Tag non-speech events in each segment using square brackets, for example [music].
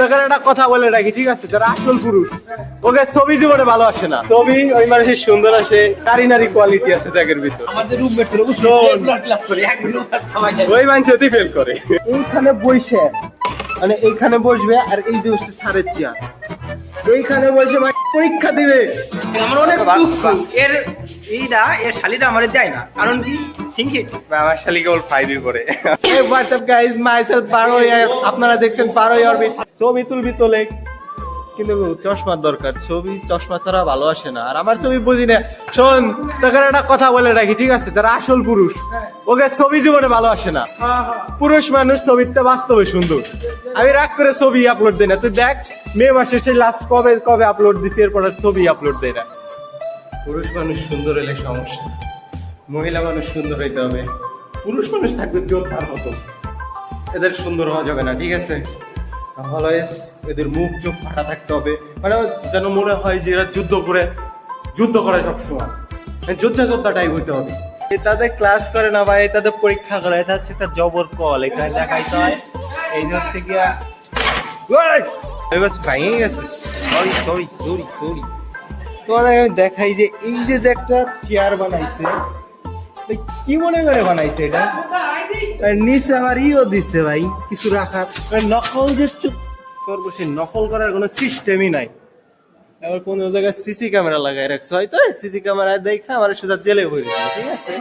তোকে একটা কথা বলে রাখি ঠিক আছে? যারা আসল পুরুষ ওকে ছবি জীবনে ভালো আসে না। ছবি ওই মানুষের সুন্দর আসে নারী নারী কোয়ালিটি আছে জাগের ভিতর। আমাদের রুমমেট ছিল শোন। ক্লাস করে এক মিনিট খাওয়া যায়। ওই মানুষ অতি ফেল করে। এইখানে বসে মানে এইখানে বসবে আর এই যে হচ্ছে সারের চেয়ার এইখানে বলছে ভাই পরীক্ষা দিবে। আমার অনেক দুঃখ। এর এইটা এর শালিটা আমারে দেয় না। কারণ কি? থিঙ্কি আমার শালি কেবল ফাইভই করে হোয়াটসঅ্যাপ গাইজ মাইসেলফ বারো আপনারা দেখছেন পারো ইয়ার ছবি বিতুল তোলে। কিন্তু চশমার দরকার, ছবি, চশমা ছাড়া ভালো আসে না। আর আমার ছবি বুঝি না। শোন, তোকে একটা কথা বলে রাখি, ঠিক আছে? যারা আসল পুরুষ, ওকে ছবি জীবনে ভালো আসে না। পুরুষ মানুষ ছবিতে বাস্তবে সুন্দর। আমি রাগ করে ছবি আপলোড দিই না। তুই দেখ, মে মাসে সেই লাস্ট কবে কবে আপলোড দিছি, এরপর ছবি আপলোড দেয় না। পুরুষ মানুষ সুন্দর হলে সমস্যা মহিলা মানুষ সুন্দর হইতে হবে। পুরুষ মানুষ থাকবে যোদ্ধার মতো। এদের সুন্দর হওয়া যাবে না, ঠিক আছে? অলওয়েজ এদের মুখ চোখ ফাটা থাকতে হবে। মানে যেন মনে হয় যে এরা যুদ্ধ করে যুদ্ধ করে সবসময়। মানে যোদ্ধা যোদ্ধা টাইপ হইতে হবে। তাদের ক্লাস করে না ভাই তাদের পরীক্ষা করে, এটা হচ্ছে একটা জবর কল এখানে দেখাইতে হয়। এই হচ্ছে গিয়া ভেঙে গেছে। সরি সরি সরি সরি তোমাদের আমি দেখাই যে এই যে একটা চেয়ার বানাইছে কি মনে করে বানাইছে এটা? নিচে আবার ইও দিচ্ছে ভাই কিছু রাখার। নকল যে করব সে নকল করার কোনো সিস্টেমই নাই। এবার কোন জায়গায় সিসি ক্যামেরা লাগাই রাখছে হয়তো? সিসি ক্যামেরা দেখা আমার সোজা জেলে গেছে ঠিক আছে?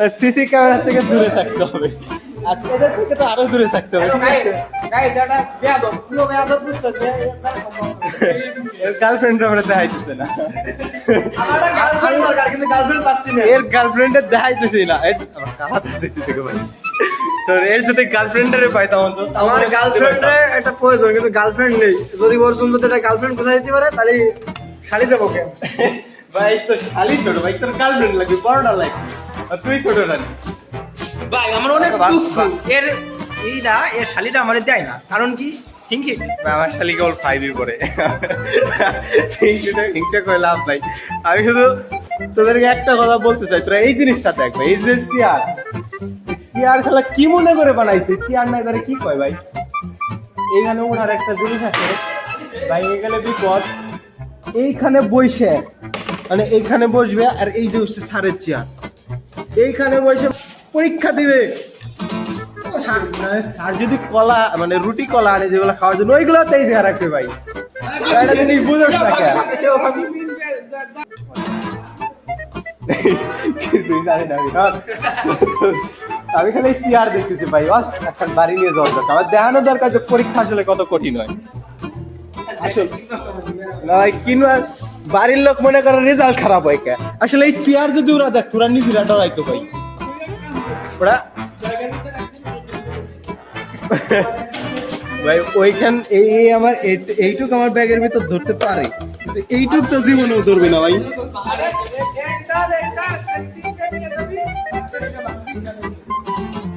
[laughs] সিসি ক্যামেরা থেকে দূরে থাকতে হবে। আর এদের থেকে তো আরও দূরে থাকতে হবে গাইস এটা বেয়াদব। পুরো বেয়াদব বুঝছ এর গার্লফ্রেন্ড আমরা দেখাইতেছে না। আমার গার্লফ্রেন্ড দরকার কিন্তু গার্লফ্রেন্ড পাচ্ছি না। এর গার্লফ্রেন্ডের দেখাইতেছি না। এর গো ভাই তো এর যদি গার্লফ্রেন্ডের পাইতাম অন্তত আমার গার্লফ্রেন্ডে একটা প্রয়োজন কিন্তু গার্লফ্রেন্ড নেই। যদি ওর জন্য একটা গার্লফ্রেন্ড কোথায় দিতে পারে তাহলে শালি দেবো কে? [laughs] ভাই তো শালি ছোট ভাই তোর গার্লফ্রেন্ড লাগবে বড়টা লাগবে। তুই ছোট না। ভাই আমার অনেক দুঃখ। এর এইটা এর শালিটা আমারে দেয় না। কারণ কি? থিঙ্কি আমার শালি কেবল ফাইভই করে হিংসা হিংসা করে লাভ নাই। আমি শুধু তোদেরকে একটা কথা বলতে চাই। তোরা এই জিনিসটা দেখবে এই যে চেয়ার চেয়ার খেলা কি মনে করে বানাইছে? চেয়ার নাই তারা কি কয় ভাই? এইখানে ওনার একটা জিনিস আছে। ভাই এখানে বিপদ। এইখানে বসে মানে এইখানে বসবে আর এই যে হচ্ছে সারের চেয়ার। এইখানে বসে পরীক্ষা দিবে। স্যার- মানে যদি কলা মানে রুটি কলা আনে যেগুলো খাওয়ার জন্য ওইগুলো তেই দেখা রাখবে ভাই। না আমি। খালি চেয়ার দেখতেছি ভাই, বাস, এখন বাড়ি নিয়ে যাওয়ার দরকার আমার দেখানোর দরকার যে পরীক্ষা আসলে কত কঠিন হয়। আসলে। কিনবা বাড়ির লোক মনে করে রেজাল্ট খারাপ হয় কে? আসলে এই চেয়ার যদি ওরা দেখ তোরা নিজেরা ডরাইতো ভাই। ওরা ভাই ওইখান এই আমার এইটুক আমার ব্যাগের ভিতর ধরতে পারে। কিন্তু এইটুক তো জীবনেও ধরবে না ভাই।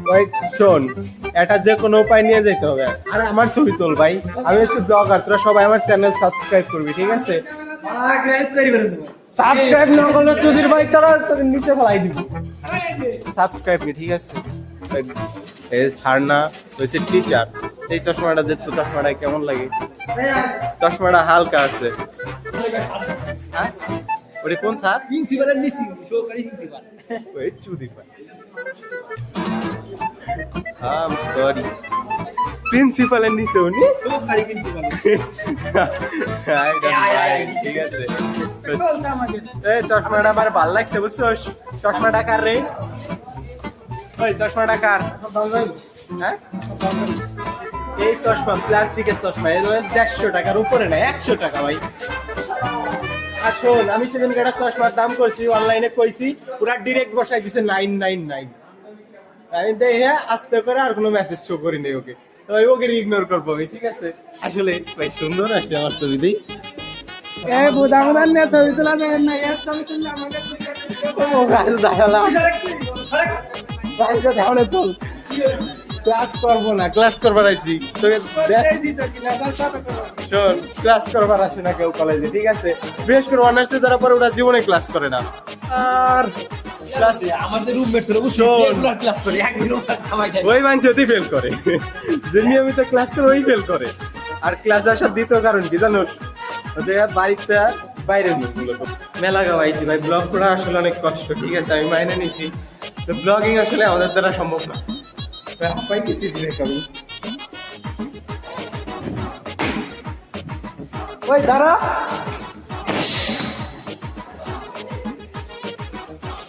ভাই শোন এটা যে কোনো উপায় নিয়ে যেতে হবে। আর আমার ছবি তোল ভাই। আমি হচ্ছে ব্লগার তোরা সবাই আমার চ্যানেল সাবস্ক্রাইব করবি ঠিক আছে? সাবস্ক্রাইব না করলে চুদির ভাই তোরা নিচে ফেলাই দিবি। সাবস্ক্রাইব ঠিক আছে? এই স্যার না হচ্ছে টিচার এই চশমাটা দেখতো চশমাটা কেমন লাগে? চশমাটা হালকা আছে। হ্যাঁ? কোন স্যার প্রিন্সিপালের সহকারী প্রিন্সিপাল ওই চুদি আম সরি প্রিন্সিপালের নিচে উনি? সহকারী প্রিন্সিপাল [laughs] ঠিক আছে। এই চশমাটা আমার ভালো লাগছে বুঝছ চশমাটা কার রে? ওই চশমাটা কার? হ্যাঁ? এই চশমা প্লাস্টিকের চশমা এই দেড়শো টাকার উপরে না একশো টাকা ভাই। আর শোন আমি সেদিন একটা চশমার দাম করছি অনলাইনে কইছি পুরা ডিরেক্ট বসাই দিছে নাইন নাইন নাইন আমি দেখে আস্তে করে আর কোনো মেসেজ শো করি নাই ওকে। ওকে ইগনোর করব আমি ঠিক আছে? আসলে ভাই সুন্দর আসে আমার ছবি দিই ক্লাস করব না ক্লাস করবার আইছি। তোকে শোন ক্লাস করবার আসে না কেউ কলেজে ঠিক আছে? বিশেষ করে অনার্সে যারা পরে ওরা জীবনে ক্লাস করে না। আর আমাদের রুমমেট ছিল ক্লাস করি ওই মানুষ যদি ফেল করে যে নিয়মিত ক্লাস করে ওই ফেল করে। আর ক্লাস আসার দ্বিতীয় কারণ কি জানো বাড়িতে বাইরের মুখ মূলত মেলা গাওয়াইছি ভাই। ব্লগ করা আসলে অনেক কষ্ট, ঠিক আছে? আমি মাইনে নিছি। তো ব্লগিং আসলে আমাদের দ্বারা সম্ভব না। তো হাঁপাই কিছু দিনে করি ওই, দাঁড়া।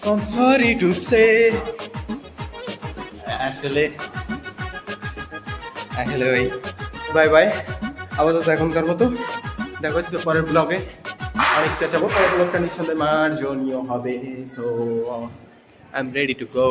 I'm sorry to say, আসলে আসলে ওই বাই বাই আপাতত এখনকার মতো। দেখা হচ্ছে পরের ব্লগে আর ইচ্ছা চাবো পরের ব্লগটা নিঃসন্দেহে মার্জনীয় হবে। So I am ready to go